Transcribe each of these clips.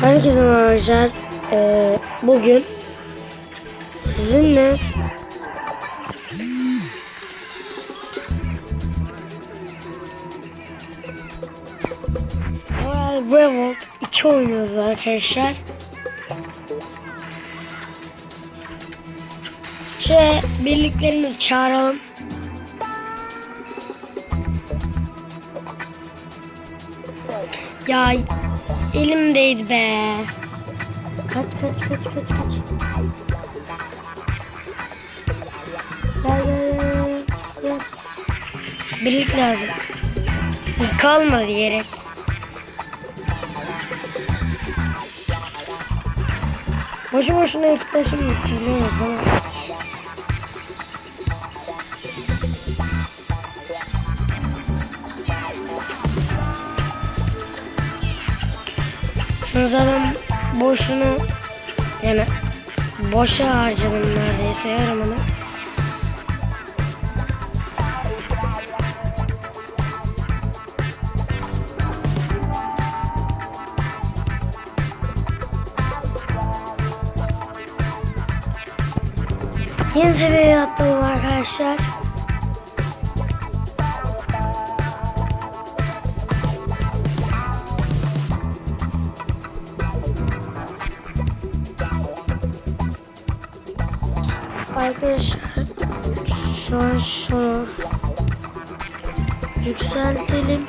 Herkese merhaba. Ee, bugün sizinle Royal Revolt 2 oynuyoruz arkadaşlar. Şöyle birliklerimizi çağıralım. Ya elimdeydi be. Kaç kaç kaç kaç kaç. Gel gel gel. gel. Birlik lazım. Kalmadı yere. Boşu boşuna iki taşım yükleniyor bana. Şunu zaten boşuna yani boşa harcadım neredeyse yarım onu. Yeni seviyeye atladım. Arkadaşlar yükseltelim.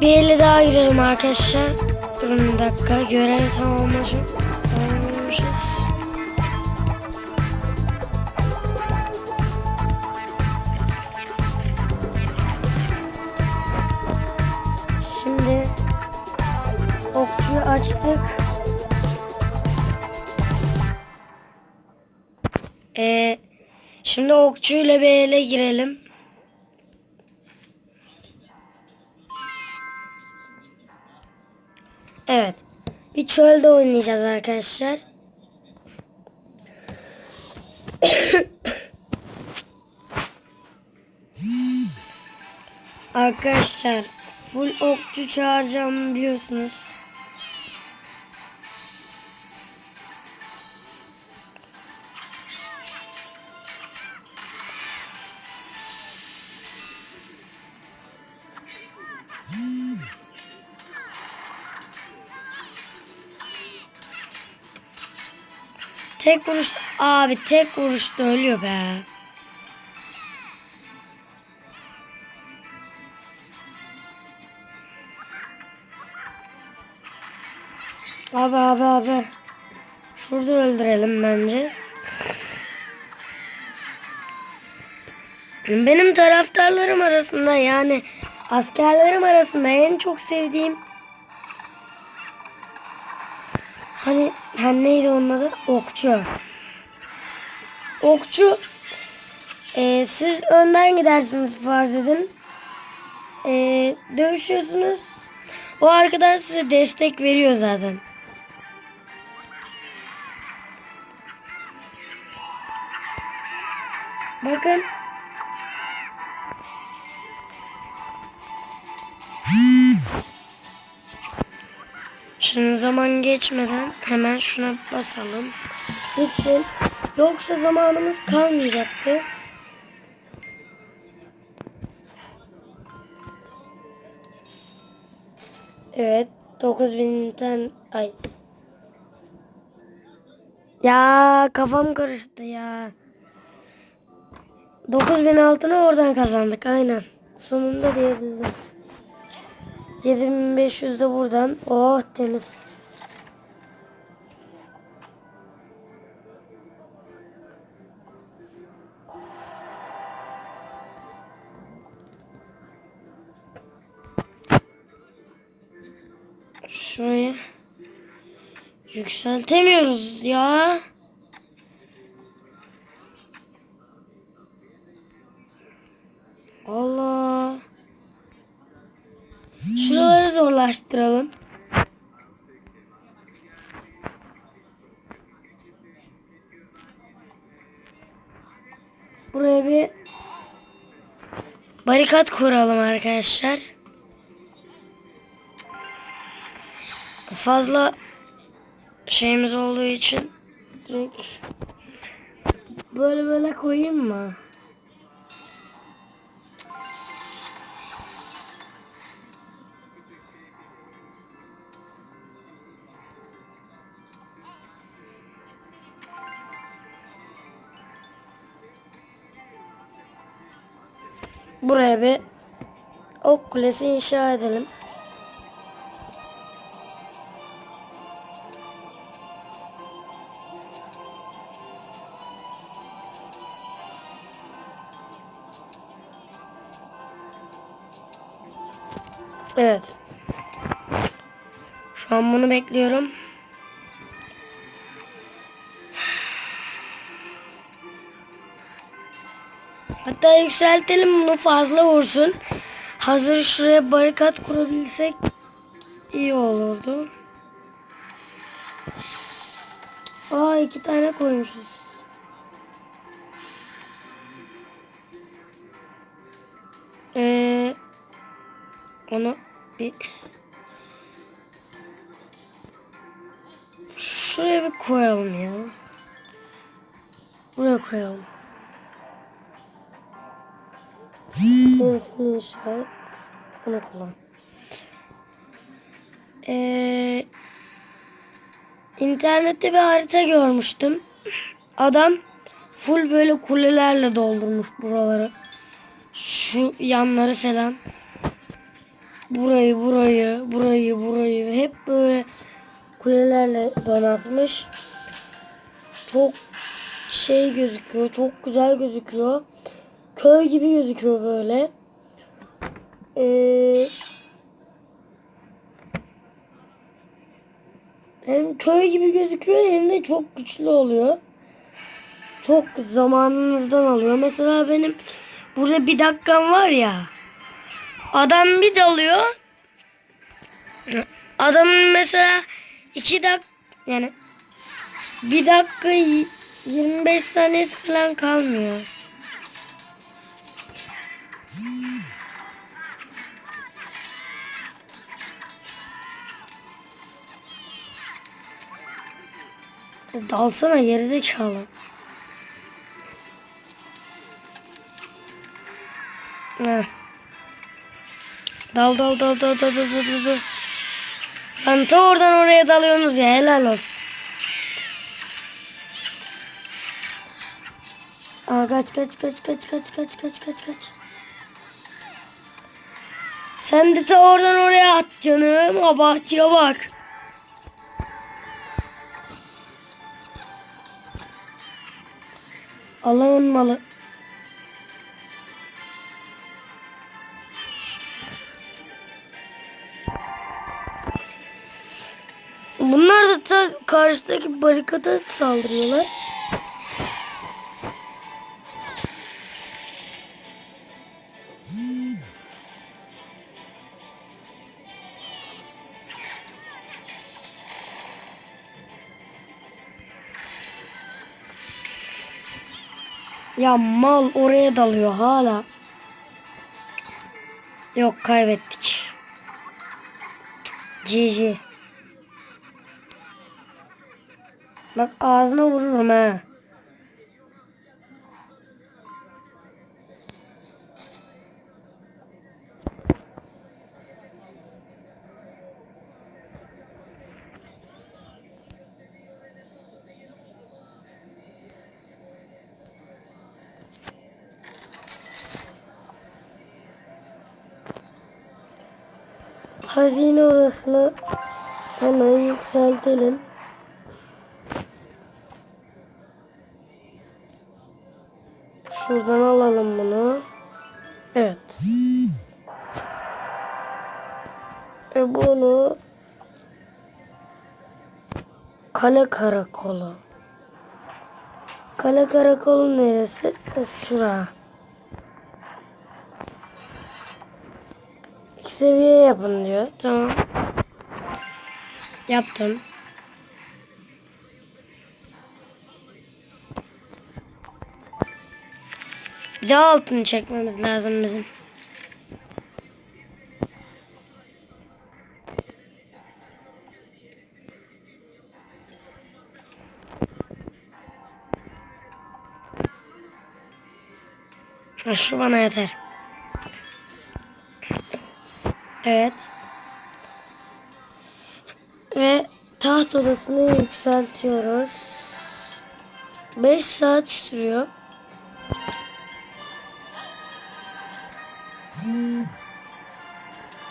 Bir elle daha girelim arkadaşlar. Durun bir dakika. Görev tamamlamışız. Açtık. Ee, şimdi okçuyla bir ele girelim. Evet. Bir çölde oynayacağız arkadaşlar. arkadaşlar full okçu çağıracağım biliyorsunuz. Tek vuruş abi tek vuruşta ölüyor be. Abi abi abi. Şurada öldürelim bence. Benim taraftarlarım arasında yani askerlerim arasında en çok sevdiğim Hani neydi onun adı? Okçu. Okçu e, siz önden gidersiniz farz edin. E, dövüşüyorsunuz. O arkadaş size destek veriyor zaten. Bakın. Şimdi zaman geçmeden hemen şuna basalım. Lütfen. Yoksa zamanımız kalmayacaktı. Evet. 9000'den ay. Ya kafam karıştı ya. 9000 altını oradan kazandık aynen. Sonunda diyebildim. 7500 de buradan. Oh deniz. Şuraya yükseltemiyoruz ya. Allah. Şuraları zorlaştıralım. Buraya bir barikat kuralım arkadaşlar. Fazla şeyimiz olduğu için direkt böyle böyle koyayım mı? Buraya bir ok kulesi inşa edelim. Evet. Şu an bunu bekliyorum. Hatta yükseltelim bunu fazla vursun. Hazır şuraya barikat kurabilsek iyi olurdu. Aa iki tane koymuşuz. Ee, onu bir şuraya bir koyalım ya. Buraya koyalım. Yenisini inşa et. Bunu kullan. Ee, internette bir harita görmüştüm. Adam full böyle kulelerle doldurmuş buraları. Şu yanları falan. Burayı, burayı, burayı, burayı hep böyle kulelerle donatmış. Çok şey gözüküyor. Çok güzel gözüküyor. Köy gibi gözüküyor böyle. Ee, hem köy gibi gözüküyor hem de çok güçlü oluyor. Çok zamanınızdan alıyor. Mesela benim burada bir dakikam var ya. Adam bir dalıyor. Adamın mesela iki dak yani bir dakika y- 25 saniyesi falan kalmıyor. Dalsana gerizekalı. Ne? Dal dal dal dal dal dal dal dal. Lan ta oradan oraya dalıyorsunuz ya helal olsun. Aa, kaç kaç kaç kaç kaç kaç kaç kaç kaç. Sen de ta oradan oraya at canım. Abartıya bak. Allah'ın malı. Bunlar da karşıdaki barikata saldırıyorlar. Ya mal oraya dalıyor hala. Yok kaybettik. GG. Bak ağzına vururum ha. Hazine odasını hemen yükseltelim. Şuradan alalım bunu. Evet. E bunu kale karakolu. Kale karakolu neresi? Şura. Seviye yapın diyor. Tamam. Yaptım. Bir daha altını çekmemiz lazım bizim. Şu bana yeter. Evet. Ve taht odasını yükseltiyoruz. 5 saat sürüyor.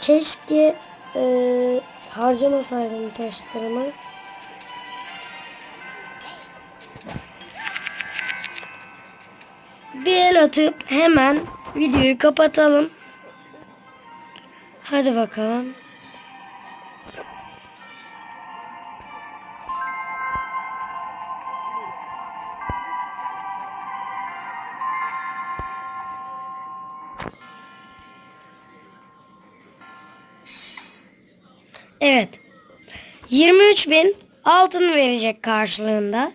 Keşke e, harcamasaydım taşlarımı. Bir el atıp hemen videoyu kapatalım. Hadi bakalım. Evet. 23 bin altın verecek karşılığında.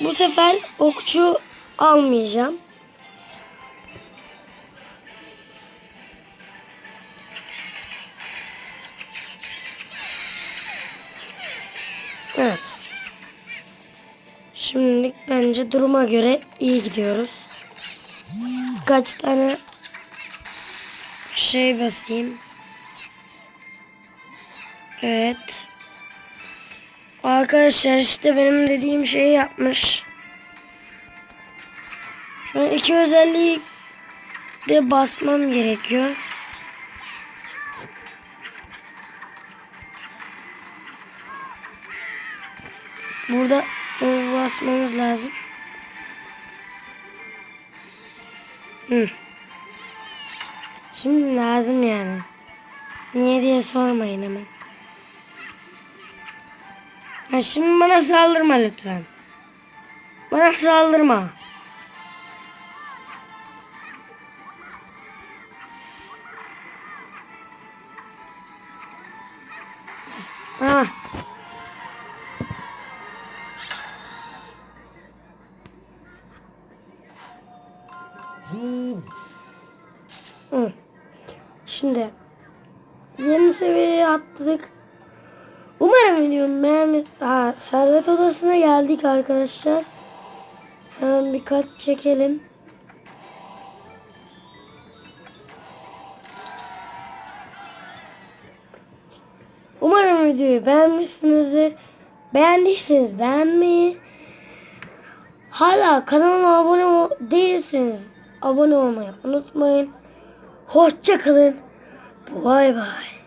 Bu sefer okçu almayacağım. Şimdilik bence duruma göre iyi gidiyoruz. Kaç tane şey basayım. Evet. Arkadaşlar işte benim dediğim şeyi yapmış. Şu iki özelliği de basmam gerekiyor. Burada basmamız lazım. Hı. Şimdi lazım yani. Niye diye sormayın hemen. Ha şimdi bana saldırma lütfen. Bana saldırma. Ha. Atladık. Umarım videomu beğenmiş. Ha, servet odasına geldik arkadaşlar. Hemen birkaç çekelim. Umarım videoyu beğenmişsinizdir. Beğendiyseniz beğenmeyi, hala kanalıma abone değilseniz abone olmayı unutmayın. Hoşça kalın. Bay bay.